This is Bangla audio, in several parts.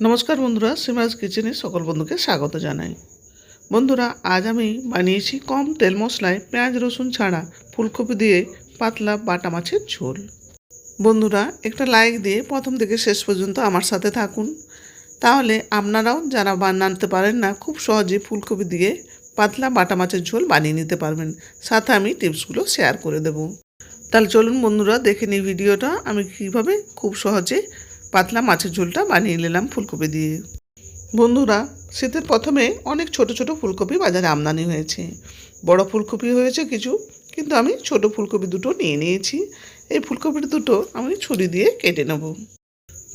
নমস্কার বন্ধুরা সিমাজ কিচেনে সকল বন্ধুকে স্বাগত জানাই। বন্ধুরা, আজ আমি বানিয়েছি কম তেল মশলায় পেঁয়াজ, রসুন ছাড়া ফুলকপি দিয়ে পাতলা বাটা মাছের ঝোল। বন্ধুরা, একটা লাইক দিয়ে প্রথম থেকে শেষ পর্যন্ত আমার সাথে থাকুন। তাহলে আপনারাও যারা বানাতে পারেন না, খুব সহজে ফুলকপি দিয়ে পাতলা বাটা মাছের ঝোল বানিয়ে নিতে পারবেন। সাথে আমি টিপসগুলো শেয়ার করে দেব। তাহলে চলুন বন্ধুরা, দেখে নিই ভিডিওটা, আমি কীভাবে খুব সহজে পাতলা মাছের ঝোলটা বানিয়ে নিলাম ফুলকপি দিয়ে। বন্ধুরা, শীতের প্রথমে অনেক ছোট ছোট ফুলকপি বাজারে আমদানি হয়েছে। বড় ফুলকপি হয়েছে কিছু, কিন্তু আমি ছোট ফুলকপি দুটো নিয়ে নিয়েছি। এই ফুলকপি দুটো আমি ছুরি দিয়ে কেটে নেব।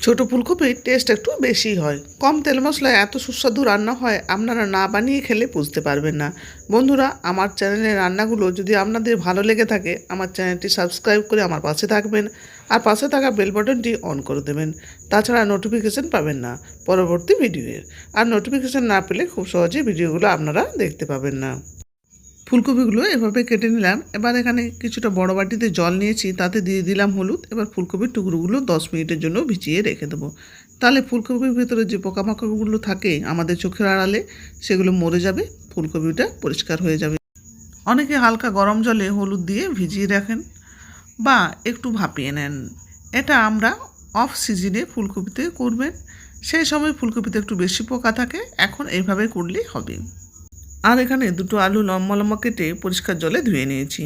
ছোট ফুলকপির টেস্ট একটু বেশি হয়। কম তেল মশলায় এত সুস্বাদু রান্না হয়, আপনারা না বানিয়ে খেলে বুঝতে পারবেন না। বন্ধুরা, আমার চ্যানেলের রান্নাগুলো যদি আপনাদের ভালো লেগে থাকে, আমার চ্যানেলটি সাবস্ক্রাইব করে আমার পাশে থাকবেন আর পাশে থাকা বেল বাটনটি অন করে দেবেন। তাছাড়া নোটিফিকেশান পাবেন না পরবর্তী ভিডিওর আর নোটিফিকেশান না পেলে খুব সহজে ভিডিওগুলো আপনারা দেখতে পাবেন না। ফুলকপিগুলো এভাবে কেটে নিলাম। এবার এখানে কিছুটা বড় বাটিতে জল নিয়েছি, তাতে দিয়ে দিলাম হলুদ। এবার ফুলকপির টুকরোগুলো দশ মিনিটের জন্য ভিজিয়ে রেখে দেবো। তাহলে ফুলকপির ভেতরে যে পোকামাকড়গুলো থাকে আমাদের চোখের আড়ালে, সেগুলো মরে যাবে, ফুলকপিটা পরিষ্কার হয়ে যাবে। অনেকে হালকা গরম জলে হলুদ দিয়ে ভিজিয়ে রাখেন বা একটু ভাপিয়ে নেন। এটা আমরা অফ সিজনে ফুলকপিতে করবেন। সেই সময় ফুলকপিতে একটু বেশি পোকা থাকে, এখন এইভাবে করলেই হবে। আর এখানে দুটো আলু লম্বা লম্বা কেটে পরিষ্কার জলে ধুয়ে নিয়েছি।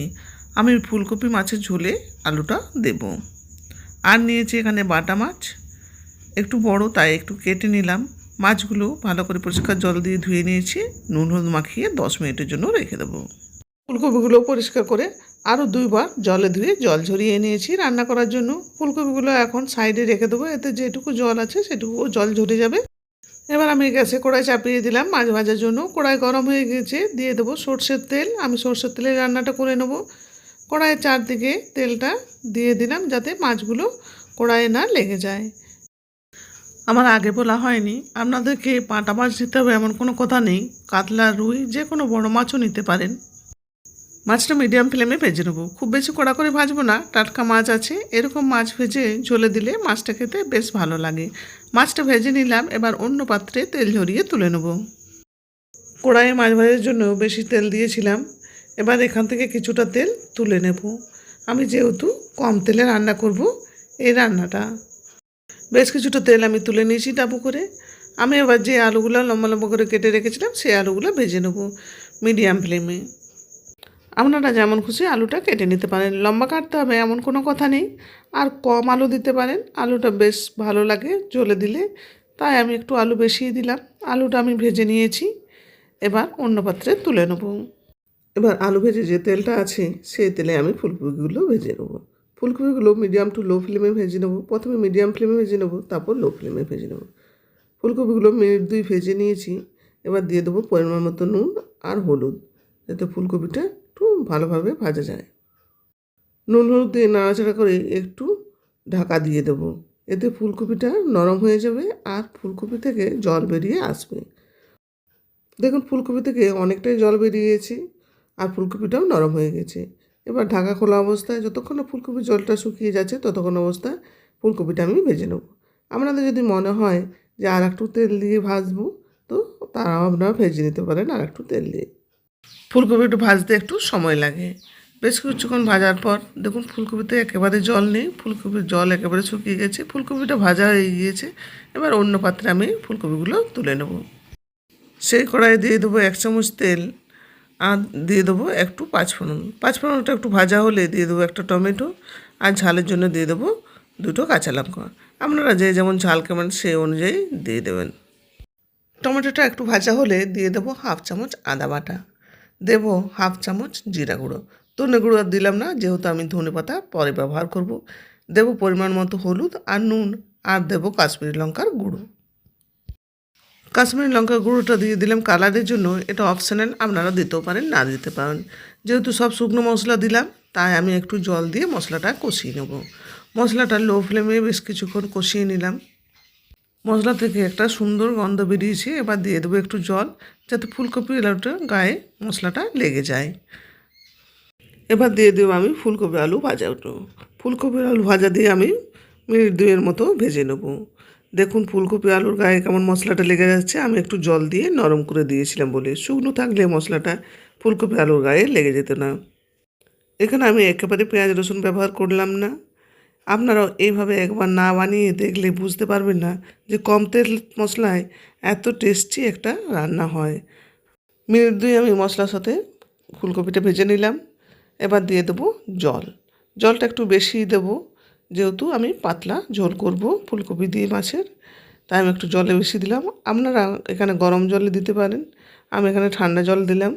আমি ফুলকপি মাছের ঝোলে আলুটা দেব। আর নিয়েছি এখানে বাটা মাছ। একটু বড়, তাই একটু কেটে নিলাম। মাছগুলো ভালো করে পরিষ্কার জল দিয়ে ধুয়ে নিয়েছি। নুন হলুদ মাখিয়ে দশ মিনিটের জন্য রেখে দেবো। ফুলকপিগুলো পরিষ্কার করে আরও দুইবার জলে ধুয়ে জল ঝরিয়ে নিয়েছি রান্না করার জন্য। ফুলকপিগুলো এখন সাইডে রেখে দেবো। এতে যেটুকু জল আছে সেটুকু জল ঝরে যাবে। এবার আমি গ্যাসে কড়াই চাপিয়ে দিলাম মাছ ভাজার জন্য। কড়াই গরম হয়ে গেছে, দিয়ে দেবো সর্ষের তেল। আমি সর্ষের তেলে রান্নাটা করে নেব। কড়াইয়ের চারদিকে তেলটা দিয়ে দিলাম যাতে মাছগুলো কড়াইয়ে না লেগে যায়। আমার আগে বলা হয়নি, আপনাদেরকে পাটা মাছ দিতে হবে এমন কোনো কথা নেই। কাতলা, রুই, যে কোনো বড় মাছও নিতে পারেন। মাছটা মিডিয়াম ফ্লেমে ভেজে নেব। খুব বেশি কড়া করে ভাজবো না, টাটকা মাছ আছে, এরকম মাছ ভেজে ঝোলে দিলে মাছটা খেতে বেশ ভালো লাগে। মাছটা ভেজে নিলাম, এবার অন্য পাত্রে তেল ঝরিয়ে তুলে নেব। কড়াইয়ে মাছ ভাজার জন্য বেশি তেল দিয়েছিলাম, এবার এখান থেকে কিছুটা তেল তুলে নেব। আমি যেহেতু কম তেলে রান্না করব এই রান্নাটা। বেশ কিছুটা তেল আমি তুলে নিয়েছি ডাবু করে। আমি এবার যে আলুগুলো লম্বা লম্বা করে কেটে রেখেছিলাম, সেই আলুগুলো ভেজে নেব মিডিয়াম ফ্লেমে আপনারা যেমন খুশি আলুটা কেটে নিতে পারেন। লম্বা কাটতে হবে এমন কোনো কথা নেই। আর কম আলু দিতে পারেন। আলুটা বেশ ভালো লাগে জ্বলে দিলে। তাই আমি একটু আলু বেশিয়ে দিলাম। আলুটা আমি ভেজে নিয়েছি। এবার অন্য পাত্রে তুলে নেব। এবার আলু ভেজে যে তেলটা আছে, সেই তেলে আমি ফুলকপিগুলো ভেজে নেব। ফুলকপিগুলো মিডিয়াম টু লো ফ্লেমে ভেজে নেব। প্রথমে মিডিয়াম ফ্লেমে ভেজে নেব, তারপর লো ফ্লেমে ভেজে নেব। ফুলকপিগুলো মিনিট দুই ভেজে নিয়েছি। এবার দিয়ে দেবো পরিমাণ মতো নুন আর হলুদ। যাতে ফুলকপিটা ভালোভাবে ভাজা যায়। নুন হলুদ দিয়ে নাড়াচাড়া করে একটু ঢাকা দিয়ে দেবো। এতে ফুলকপিটা নরম হয়ে যাবে আর ফুলকপি থেকে জল বেরিয়ে আসবে। দেখুন, ফুলকপি থেকে অনেকটাই জল বেরিয়েছে আর ফুলকপিটাও নরম হয়ে গেছে। এবার ঢাকা খোলা অবস্থায় যতক্ষণ না ফুলকপির জলটা শুকিয়ে যাচ্ছে, ততক্ষণ অবস্থায় ফুলকপিটা আমি ভেজে নেব। আপনাদের যদি মনে হয় যে আর একটু তেল দিয়ে ভাজবো, তো তারাও আপনারা ভেজে নিতে পারেন আর একটু তেল দিয়ে। ফুলকপি একটু ভাজতে একটু সময় লাগে। বেশ কিছুক্ষণ ভাজার পর দেখুন ফুলকপিতে একেবারে জল নেই, ফুলকপির জল একেবারে শুকিয়ে গেছে, ফুলকপিটা ভাজা হয়ে গিয়েছে। এবার অন্য পাত্রে আমি ফুলকপিগুলো তুলে নেব। সেই কড়াইয়ে দিয়ে দেবো এক চামচ তেল, আর দিয়ে দেবো একটু পাঁচফোড়ন। পাঁচফোড়নটা একটু ভাজা হলে দিয়ে দেবো একটা টমেটো, আর ঝালের জন্য দিয়ে দেবো দুটো কাঁচা লঙ্কা। আপনারা যে যেমন ঝাল খাবেন সেই অনুযায়ী দিয়ে দেবেন। টমেটোটা একটু ভাজা হলে দিয়ে দেবো হাফ চামচ আদা বাটা। দেব হাফ চামচ জিরা গুঁড়ো। ধনে গুঁড়ো আর দিলাম না, যেহেতু আমি ধনে পাতা পরে ব্যবহার করব। দেব পরিমাণ মতো হলুদ আর নুন আর দেব কাশ্মীরি লঙ্কার গুঁড়ো। কাশ্মীরি লঙ্কার গুঁড়োটা দিয়ে দিলাম কালারের জন্য। এটা অপশনাল আপনারা দিতেও পারেন, না দিতে পারেন। যেহেতু সব শুকনো মশলা দিলাম, তাই আমি একটু জল দিয়ে মশলাটা কষিয়ে নেব। মশলাটা লো ফ্লেমে বেশ কিছুক্ষণ কষিয়ে নিলাম। মশলা থেকে একটা সুন্দর গন্ধ বেরিয়েছে, এবার দিয়ে দেবো একটু জল যাতে ফুলকপি আলুটা গায়ে মশলাটা লেগে যায়। এবার দিয়ে দেবো আমি ফুলকপি আলু ভাজা ওটো ফুলকপি আলু ভাজা দিয়ে আমি মিনিট দুয়ের মতো ভেজে নেব। দেখুন ফুলকপি আলুর গায়ে কেমন মশলাটা লেগে যাচ্ছে, আমি একটু জল দিয়ে নরম করে দিয়েছিলাম বলে। শুকনো থাকলে মশলাটা ফুলকপি আলুর গায়ে লেগে যেত না। এখানে আমি একেবারে পেঁয়াজ রসুন ব্যবহার করলাম না। আপনারাও এইভাবে একবার না বানিয়ে দেখলে বুঝতে পারবেন না যে কম তেল মশলায় এত টেস্টি একটা রান্না হয়। মিনিট দুই আমি মশলার সাথে ফুলকপিটা ভেজে নিলাম। এবার দিয়ে দেবো জল। জলটা একটু বেশি দেবো। যেহেতু আমি পাতলা ঝোল করব ফুলকপি দিয়ে মাছের, তাই আমি একটু জলে বেশি দিলাম। আপনারা এখানে গরম জলে দিতে পারেন। আমি এখানে ঠান্ডা জল দিলাম।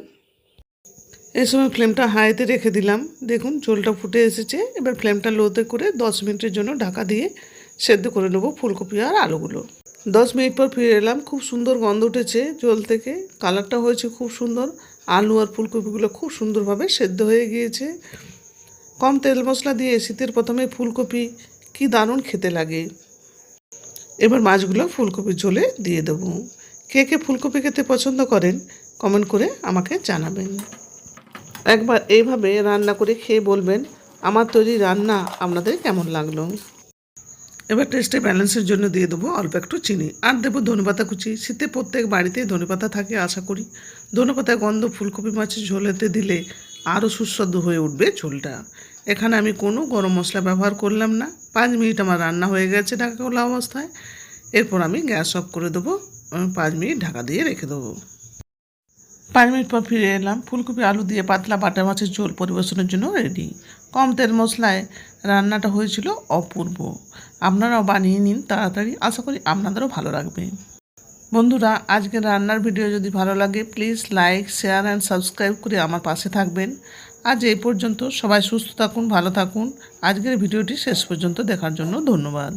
এই সময় ফ্লেমটা হাইতে রেখে দিলাম। দেখুন ঝোলটা ফুটে এসেছে। এবার ফ্লেমটা লোতে করে দশ মিনিটের জন্য ঢাকা দিয়ে সেদ্ধ করে নেব ফুলকপি আর আলুগুলো। দশ মিনিট পর ফিরে এলাম। খুব সুন্দর গন্ধ উঠেছে জল থেকে। কালারটা হয়েছে খুব সুন্দর। আলু আর ফুলকপিগুলো খুব সুন্দরভাবে সেদ্ধ হয়ে গিয়েছে। কম তেল মশলা দিয়ে শীতের প্রথমে ফুলকপি। কি দারুণ খেতে লাগে। এবার মাছগুলো ফুলকপির ঝোলে দিয়ে দেবো। কে কে ফুলকপি খেতে পছন্দ করেন কমেন্ট করে আমাকে জানাবেন। একবার এইভাবে রান্না করে খেয়ে বলবেন, আমার তৈরি রান্না আপনাদের কেমন লাগল? এবার টেস্টে ব্যালেন্সের জন্য দিয়ে দেবো অল্প একটু চিনি। আর দেবো ধনেপাতা কুচি। শীতে প্রত্যেক বাড়িতেই ধনেপাতা থাকে, আশা করি। ধনেপাতা গন্ধ, ফুলকপি মাছের ঝোলেতে দিলে আরও সুস্বাদু হয়ে উঠবে ঝোলটা। এখানে আমি কোনো গরম মশলা ব্যবহার করলাম না। পাঁচ মিনিট আমার রান্না হয়ে গেছে ঢাকা খোলা অবস্থায়। এরপর আমি গ্যাস অফ করে দেবো। পাঁচ মিনিট ঢাকা দিয়ে রেখে দেবো। পাঁচ মিনিট পর ফিরে এলাম। ফুলকপি, আলু দিয়ে পাতলা বাটা মাছের ঝোল পরিবেশনের জন্য রেডি কম তেল মশলায় রান্নাটা হয়েছিল অপূর্ব। আপনারাও বানিয়ে নিন তাড়াতাড়ি। আশা করি আপনাদেরও ভালো লাগবে। বন্ধুরা, আজকের রান্নার ভিডিও যদি ভালো লাগে please like share and subscribe করে আমার পাশে থাকবেন। আজ এই পর্যন্ত সবাই সুস্থ থাকুন, ভালো থাকুন। আজকের ভিডিওটি শেষ পর্যন্ত দেখার জন্য ধন্যবাদ।